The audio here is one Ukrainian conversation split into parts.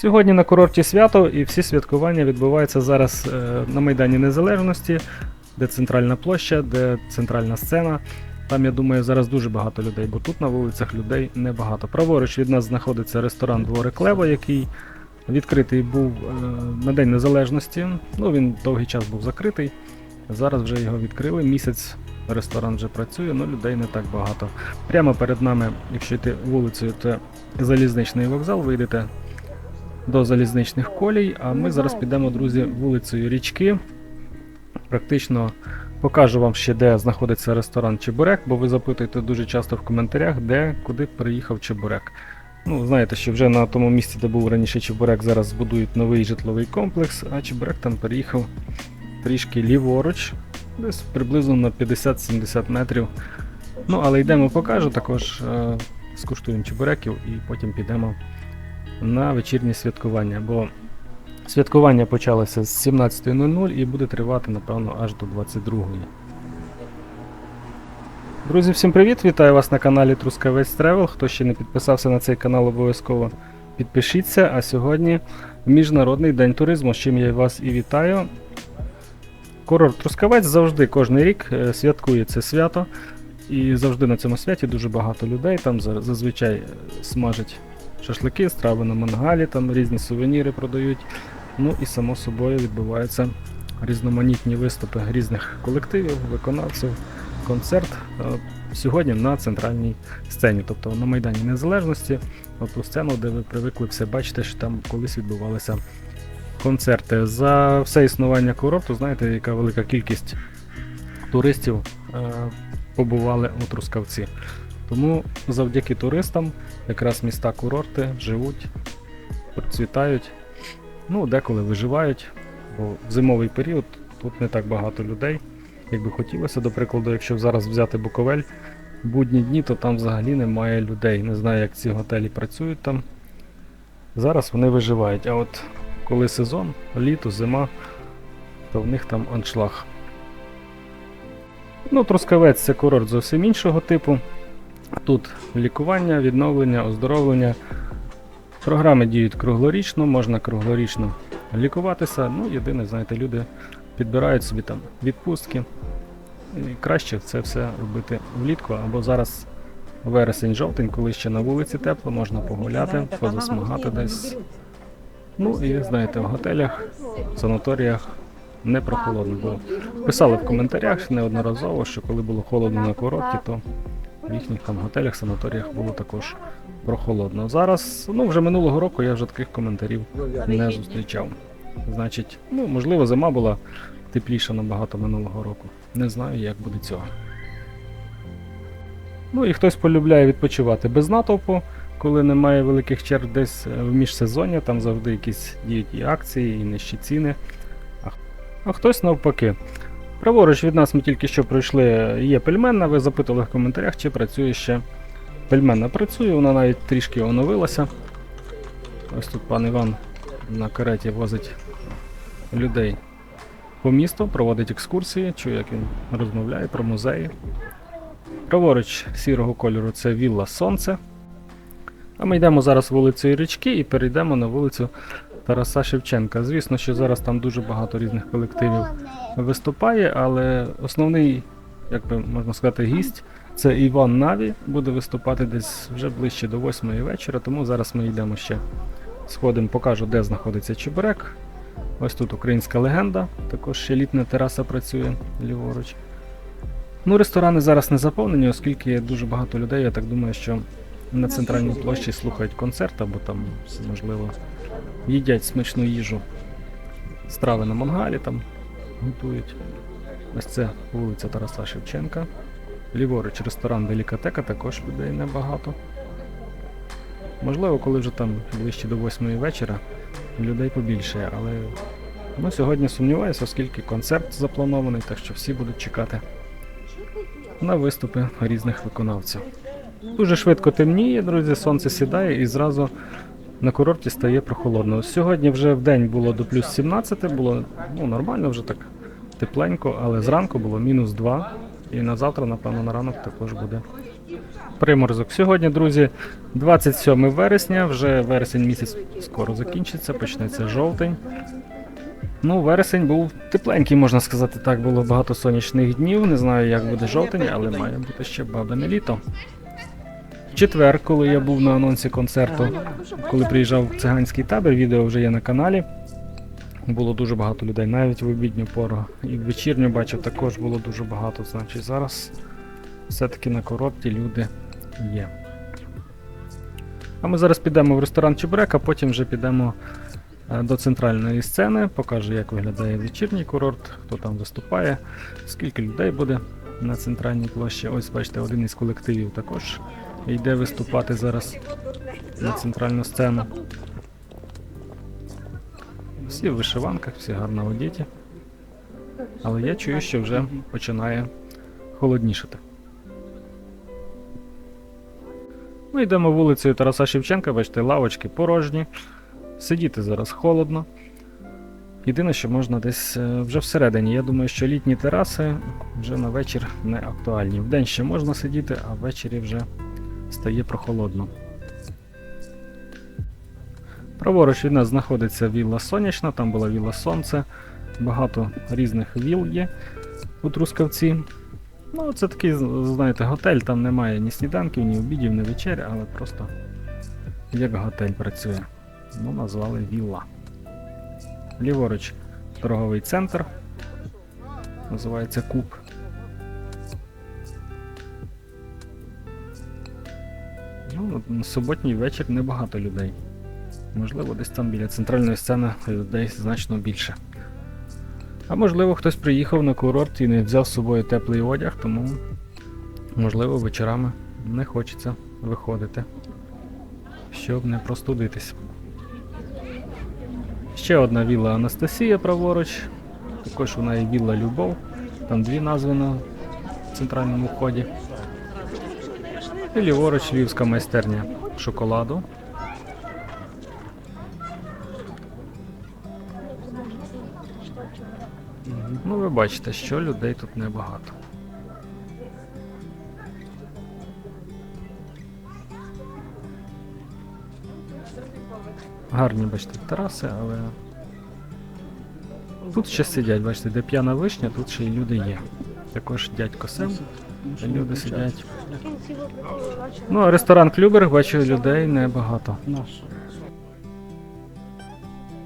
Сьогодні на курорті свято і всі святкування відбуваються зараз е, на Майдані Незалежності, де центральна площа, де центральна сцена. Там, я думаю, зараз дуже багато людей, бо тут на вулицях людей небагато. Праворуч від нас знаходиться ресторан Дворик Лева, який відкритий був е, на День Незалежності. Ну, він довгий час був закритий. Зараз вже його відкрили. Місяць ресторан вже працює, але людей не так багато. Прямо перед нами, якщо йти вулицею, то залізничний вокзал, вийдете до залізничних колій. А ми зараз підемо, друзі, вулицею річки. Практично покажу вам ще, де знаходиться ресторан Чебурек, бо ви запитуєте дуже часто в коментарях, де куди приїхав Чебурек. Ну, знаєте, що вже на тому місці, де був раніше Чебурек, зараз збудують новий житловий комплекс, а Чебурек там переїхав трішки ліворуч, десь приблизно на 50-70 метрів. Ну, але йдемо покажу, також е, скуштуємо чебуреків і потім підемо на вечірнє святкування, бо святкування почалося з 17.00 і буде тривати, напевно, аж до 22.00. Друзі, всім привіт! Вітаю вас на каналі Трускавець Тревел. Хто ще не підписався на цей канал, обов'язково підпишіться. А сьогодні Міжнародний день туризму, з чим я вас і вітаю. Курорт Трускавець завжди кожен рік е, святкує це свято. І завжди на цьому святі дуже багато людей. Там зазвичай е, смажать шашлики, страви на мангалі, там різні сувеніри продають. Ну і само собою відбуваються різноманітні виступи різних колективів, виконавців, концерт. е, Сьогодні на центральній сцені, тобто на Майдані Незалежності, ту сцену, де ви привикли все бачити, що там колись відбувалися концерти. За все існування курорту, знаєте, яка велика кількість туристів е, побували у Трускавці. Тому завдяки туристам якраз міста курорти живуть, процвітають, ну, деколи виживають, бо в зимовий період тут не так багато людей. Як би хотілося, до прикладу, якщо зараз взяти Буковель, в будні дні, то там взагалі немає людей. Не знаю, як ці готелі працюють там. Зараз вони виживають. А от коли сезон, літо, зима, то в них там аншлаг. Ну, Трускавець це курорт зовсім іншого типу. Тут лікування, відновлення, оздоровлення. Програми діють круглорічно, можна круглорічно лікуватися. Ну, єдине, знаєте, люди підбирають собі там відпустки. І краще це все робити влітку або зараз вересень-жовтень, коли ще на вулиці тепло, можна погуляти, позасмагати десь. Ну і знаєте, в готелях, в санаторіях не прохолодно. Бо писали в коментарях неодноразово, що коли було холодно на курорті, то в їхніх там готелях, санаторіях було також прохолодно. Зараз, ну вже минулого року я вже таких коментарів не зустрічав. Значить, ну можливо, зима була тепліша набагато минулого року. Не знаю, як буде цього. Ну і хтось полюбляє відпочивати без натовпу, коли немає великих черг десь е, в міжсезоння, там завжди якісь діють і акції, і нижчі ціни. А хтось навпаки. Праворуч від нас ми тільки що пройшли, є пельменна, ви запитали в коментарях, чи працює ще пельменна. Працює, вона навіть трішки оновилася. Ось тут пан Іван на кареті возить людей по місту, проводить екскурсії, чую, як він розмовляє про музеї. Праворуч сірого кольору це Вілла Сонце. А ми йдемо зараз вулицею Річки і перейдемо на вулицю Тараса Шевченка. Звісно, що зараз там дуже багато різних колективів виступає, але основний, як би можна сказати, гість це Іван Наві. Буде виступати десь вже ближче до 8 вечора, тому зараз ми йдемо ще сходимо, покажу, де знаходиться Чебурек. Ось тут українська легенда, також ще літня тераса працює ліворуч. Ну, ресторани зараз не заповнені, оскільки дуже багато людей, я так думаю, що на центральній площі слухають концерт або там, можливо, їдять смачну їжу. Страви на мангалі там готують. Ось це вулиця Тараса Шевченка. Ліворуч ресторан Делікатека, також людей небагато. Можливо, коли вже там ближче до 8 вечора людей побільше, але ну, сьогодні сумніваюся, оскільки концерт запланований, так що всі будуть чекати на виступи різних виконавців. Дуже швидко темніє, друзі, сонце сідає і зразу на курорті стає прохолодно. Сьогодні вже в день було до плюс 17, було ну, нормально, вже так тепленько, але зранку було мінус 2. І на завтра, напевно, на ранок також буде приморозок. Сьогодні, друзі, 27 вересня, вже вересень місяць скоро закінчиться, почнеться жовтень. Ну, вересень був тепленький, можна сказати так, було багато сонячних днів. Не знаю, як буде жовтень, але має бути ще бабине літо. Четвер, коли я був на анонсі концерту, коли приїжджав в циганський табір, відео вже є на каналі. Було дуже багато людей, навіть в обідню пору. І в вечірню бачив, також було дуже багато. Значить, зараз все-таки на коробці люди є. А ми зараз підемо в ресторан Чебурек, а потім вже підемо е, до центральної сцени, покажу, як виглядає вечірній курорт, хто там виступає, скільки людей буде на центральній площі. Ось, бачите, один із колективів також йде виступати зараз на центральну сцену. Всі в вишиванках, всі гарно одіті. Але я чую, що вже починає холоднішати. Ми йдемо вулицею Тараса Шевченка, бачите, лавочки порожні. Сидіти зараз холодно. Єдине, що можна десь е, вже всередині. Я думаю, що літні тераси вже на вечір не актуальні. Вдень ще можна сидіти, а ввечері вже стає прохолодно. Праворуч від нас знаходиться вілла Сонячна, там була вілла Сонце. Багато різних віл є у Трускавці. Ну, це такий, знаєте, готель, там немає ні сніданків, ні обідів, ні вечер, але просто як готель працює. Ну, назвали вілла. Ліворуч торговий центр. Називається Куб. На суботній вечір небагато людей. Можливо, десь там біля центральної сцени людей значно більше. А можливо, хтось приїхав на курорт і не взяв з собою теплий одяг, тому, можливо, вечорами не хочеться виходити, щоб не простудитись. Ще одна вілла Анастасія праворуч, також вона і вілла Любов, там дві назви на центральному вході. І ліворуч львівська майстерня шоколаду. Ну, ви бачите, що людей тут небагато. Гарні, бачите, тераси, але. Тут ще сидять, бачите, де п'яна вишня, тут ще й люди є. Також дядько Сем, люди сидять. Ну, ресторан Клюберг, бачу, людей небагато.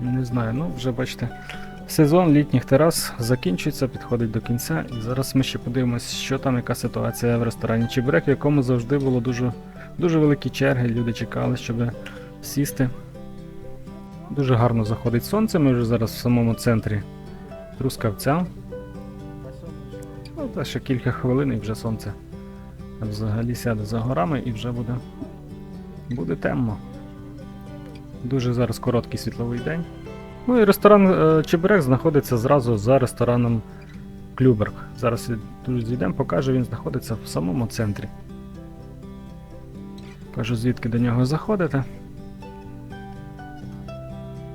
Не знаю, ну вже бачите. Сезон літніх терас закінчується, підходить до кінця, і зараз ми ще подивимось, що там, яка ситуація в ресторані Чебурек, в якому завжди було дуже, дуже великі черги, люди чекали, щоб сісти. Дуже гарно заходить сонце, ми вже зараз в самому центрі Трускавця. Та ще кілька хвилин і вже сонце взагалі сяде за горами і вже буде, буде темно. Дуже зараз короткий світловий день. Ну і ресторан е, Чебурек знаходиться зразу за рестораном Клюберг. Зараз зійдемо, покажу, він знаходиться в самому центрі. Кажу, звідки до нього заходите.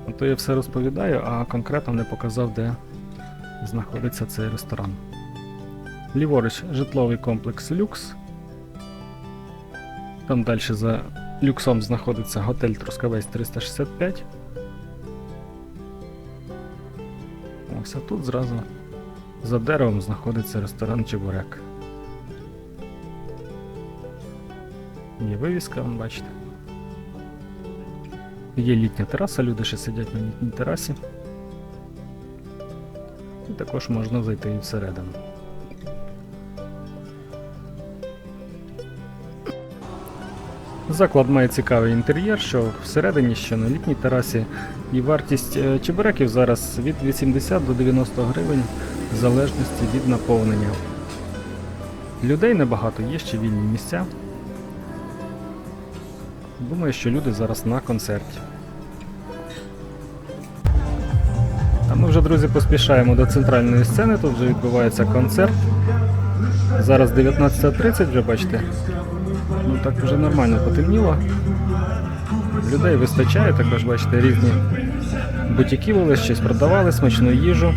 А То я все розповідаю, а конкретно не показав, де знаходиться цей ресторан. Ліворуч житловий комплекс Люкс. Там далі за люксом знаходиться готель Трускавець 365. Ось а тут зразу за деревом знаходиться ресторан Чебурек. Є вивіска, вон, бачите. Є літня тераса, люди ще сидять на літній терасі. І також можна зайти всередину. Заклад має цікавий інтер'єр, що всередині, що на літній терасі, і вартість е, чебуреків зараз від 80 до 90 гривень в залежності від наповнення. Людей небагато, є ще вільні місця. Думаю, що люди зараз на концерті. А ми вже, друзі, поспішаємо до центральної сцени, тут вже відбувається концерт. Зараз 19.30, вже бачите. Ну так вже нормально потемніло. Людей вистачає, також бачите, різні бутіки були, щось продавали, смачну їжу.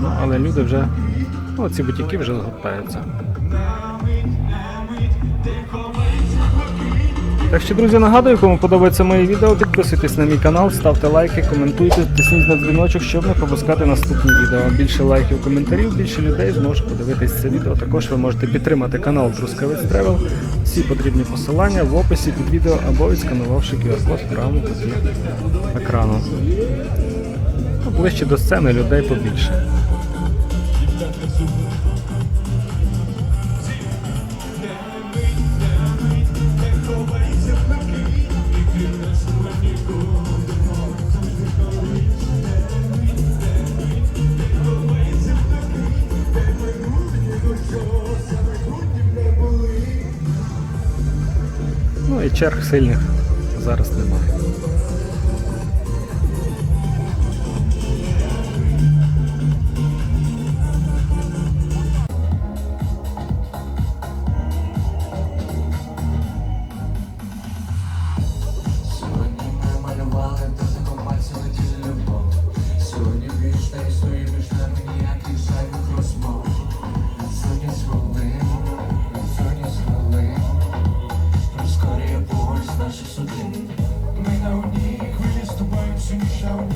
Ну, але люди вже. Ну, ці бутіки вже згортаються. Так що, друзі, нагадую, кому подобається моє відео, підписуйтесь на мій канал, ставте лайки, коментуйте, тисніть на дзвіночок, щоб не пропускати наступні відео. Більше лайків, коментарів, більше людей зможе подивитись це відео. Також ви можете підтримати канал Трускавець Тревел. Всі потрібні посилання в описі під відео або відсканувавши QR-код правому куті екрану. Ну, Ближче до сцени людей побільше. Черг сильних зараз немає.